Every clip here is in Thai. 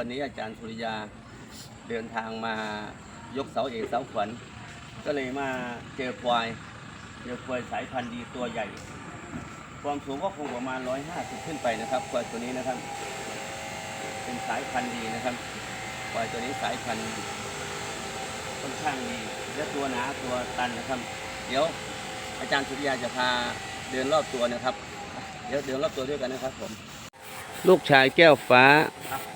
วันนี้อาจารย์สุริยาเดินทางมายกเสาเอกเสาขวัญก็เลยมาเจอควายเจอควายสายพันธุ์ดีตัวใหญ่ ความสูงก็คงประมาณ 150 ขึ้นไปนะครับควายตัวนี้นะครับ เป็นสายพันธุ์ดีนะครับควายตัวนี้สายพันธุ์ค่อนข้างดีและตัวหนาตัวตันนะครับ เดี๋ยวอาจารย์สุริยาจะพาเดินรอบตัวนะครับ เดี๋ยวเดินรอบตัวด้วยกันนะครับผม ลูกชายแก้วฟ้าครับ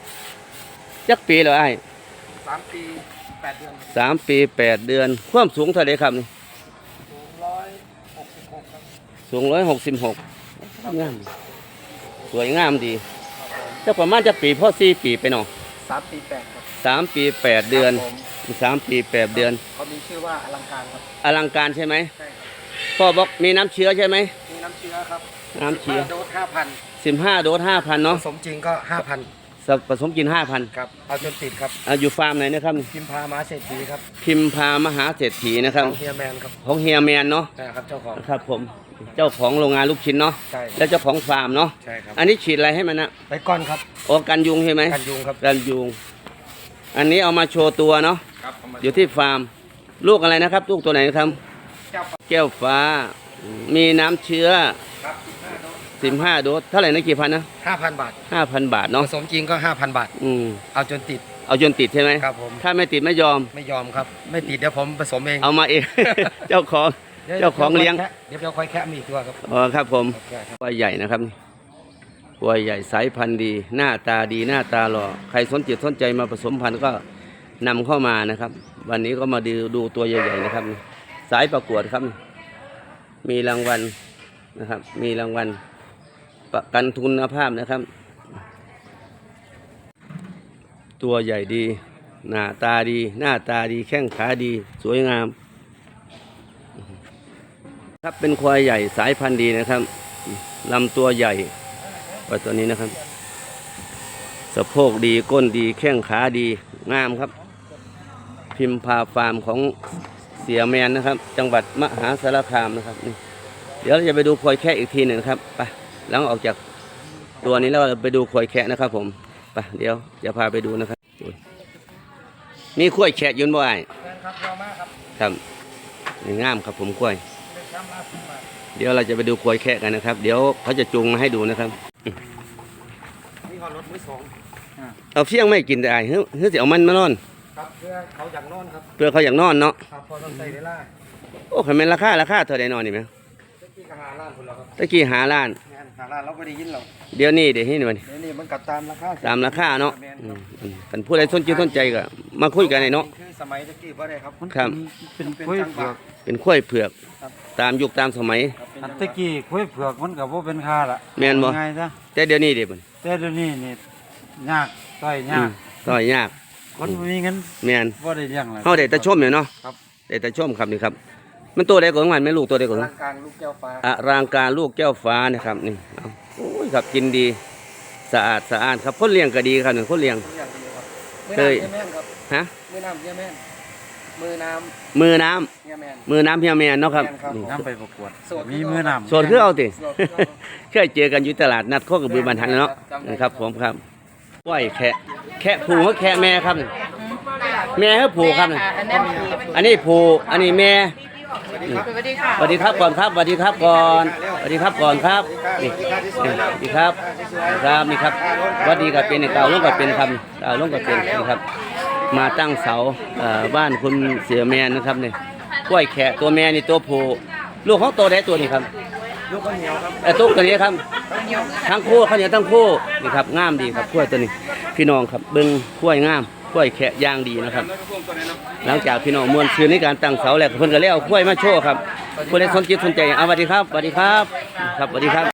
จักปีแล้วไอ้สามปีแปดเดือนสามปีแปดเดือน ความสูงเท่าไรครับนี่สูงร้อยหกสิบหกครับสูงร้อยหกสิบหกงามสวยงามดีจักประมาณจักปีพ่อสี่ปีไปหนอสามปีแปดครับสามปีแปดเดือนครับผมสามปีแปดเดือนเขามีชื่อว่าอลังการครับอลังการใช่ไหมใช่ครับพ่อบอกมีน้ำเชื้อใช่ไหมมีน้ำเชื้อครับน้ำเชื้อโดสห้าพันสิบห้าโดสห้าพันผเนาะสมจริงก็ห้าพัน ผสมกินห้าพันครับเอาจนติดครับอยู่ฟาร์มไหนนะครับพิมพามาเศรษฐีครับพิมพามหาเศรษฐีนะครับของเฮียแมนครับของเฮียแมนเนาะใช่ครับเจ้าของครับผมเจ้าของโรงงานลูกชิ้นเนาะใช่แล้วเจ้าของฟาร์มเนาะใช่ครับอันนี้ฉีดอะไรให้มันนะไปก้อนครับโอกันยุงใช่ไหมกันยุงครับกันยุง อันนี้เอามาโชว์ตัวเนาะครับเอามาอยู่ที่ฟาร์ม ลูกอะไรนะครับลูกตัวไหนนะครับเจ้าแก้วฟ้ามีน้ำเชื้อ ครับ15โดสเท่าไหร่นะกี่พันนะห้าพันบาท5,000บาทผเนาะสมจริงก็ห้าพันบาท อืมเอาจนติด เอาจนติดใช่ไหมครับผม ถ้าไม่ติดไม่ยอม ไม่ยอมครับ ไม่ติดเดี๋ยวผมผสมเอง เอามาเอง เจ้าของดี๋ยวเจ้าของเลี้ยง เดี๋ยวเราค่อยแคะมีอีกตัวครับ อ๋อครับผมโอเคครับควายใหญ่นะครับนี่ควายใหญ่สายพันธุ์ดี หน้าตาดีหน้าตาหล่อ ใครสนจิตสนใจมาผสมพันธุ์ก็นำเข้ามานะครับ วันนี้ก็มาดูดูตัวใหญ่ๆนะครับนี่สายประกวดครับ มีรางวัลนะครับ มีรางวัล ประกันทุนภาพนะครับ ตัวใหญ่ดี หน้าตาดี หน้าตาดี แข้งขาดี สวยงาม ครับเป็นควายใหญ่สายพันธุ์ดีนะครับลำตัวใหญ่กว่าตัวนี้นะครับ สะโพกดีก้นดี แข้งขาดี งามครับ พิมพาฟาร์มของเสียแมนนะครับ จังหวัดมหาสารคามนะครับนี่เดี๋ยวเราจะไปดูควายแค่อีกทีหนึ่งนะครับไป หลังออกจากตัวนี้แล้วเราไปดูควายแค่นะครับ ผมไปเดี๋ยวจะพาไปดูนะครับมีควายแค่ยืนบ่ไอ้แฟนครับเรามาครับครับนี่งามครับผมควายเป็นแชมป์ล่าสุดมาเดี๋ยวเราจะไปดูควายแค่กันนะครับ เดี๋ยวเขาจะจูงมาให้ดูนะครับนี่ฮอรถมือสองเอาเฟี้ยงไม่กินได้เฮ้ยเฮ้ยสิเอามันมานอนครับเพื่อเขาอยากนอนครับเพื่อเขาอยากนอนเนาะครับพอต้องใส่เวลาโอ้ขันเป็นราคาราคาเท่าใดนอนนี่ไหมเมื่อกี้ก็หาล้านคนแล้วครับตะกี้หาล้าน งานหาล้านเราไม่ได้ยินหรอกเดี๋ยวนี้เดี๋ยวนี้มันเดี๋ยวนี้มันกลับตามราคาตามราคาเนาะแม่อืคมรับอืมกันผู้ใดสนใจสนใจก็มาคุยกันเลยเนาะคือสมัยตะกี้บ่ได้ครับครับเป็นเป็นกล้วยจังหเผืวะอกเป็นข้วยเผือกครับตามยุคตามสมัยครับเป็นอันจังหวะตะกี้กล้วยเผือกมันก็บ่เป็นค่าละแม่นบ่ง่ายซะแต่เดี๋ยวนี้เดี๋ยวมันแต่เดี๋ยวนี้นี่ยากต้อยอืยามกต่อยยากคนบ่มีเงินแม่นบ่ได้เลี้ยงละเฮาได้แต่ชมเนี่ยเนาะครับได้แต่ชมครับนี่ครับ มันตัวใดของมันแม่ลูกตัวใดของร่ามันงกลางลูกแก้วฟ้าอะรางการลูกแก้วฟ้านะครับนี่เอาโอ้ยครับกินดีสะอาดสะอาดครับคนเลี้ยงก็ดีครับนี่คนเลี้ยง ทุกอย่างดีครับมือเคยน้ำเยี่ยแม่นครับฮะมือน้ำเยี่ยแม่นมือน้มือน้ำำเยี่ยแม่น มือน้ำเพียแมนเนาะครับแม่นครับนี่น้ำไปประกวด โสด มีมือน้ำส่วนคือเอาติ โสดคือเอาเคยเจอกันอยู่ตลาดนัดโคกระบือบันทันเนาะนะครับ ผมครับก้อยแคะแคะผูเขาแคะแม่ครับ แม่เขาผูครับ อันนั้นคืออันนี้ผูอันนี้แม่ สวัสดีค่ะสวัสดีครับก่อนครับสวัสดีครับก่อนสวัสดีครับก่อนครับนี่นี่สวัสดีครับครับนี่ครับสวัสดีกับเป็นเก่าลงกับเป็นคำเก่าลงกับเป็นนี่ครับ มาตั้งเสาเอ่อบ้านคุณเสียแมนนะครับนี่กล้วยแขะตัวแม่นี่ตัวผู้ลูกของตัวใดตัวนี้ครับลูกข้าวเหนียวครับไอ้ตุ๊กตัวนี้ครับทั้งคู่เขาเนี่ยทั้งคู่นี่ครับงามดีครับกล้วยตัวนี้ พี่น้องครับเบิ้งกล้วยงาม กล้วยแขะย่างดีนะครับ หลังจากพี่น้องมวลซื้อในการตั้งเสาแล้วเพิ่นก็เลยเอากล้วยมาโชว์ครับคนใดสนจิตสนใจเอาสวัสดีครับสวัสดีครับ ครับสวัสดีครับ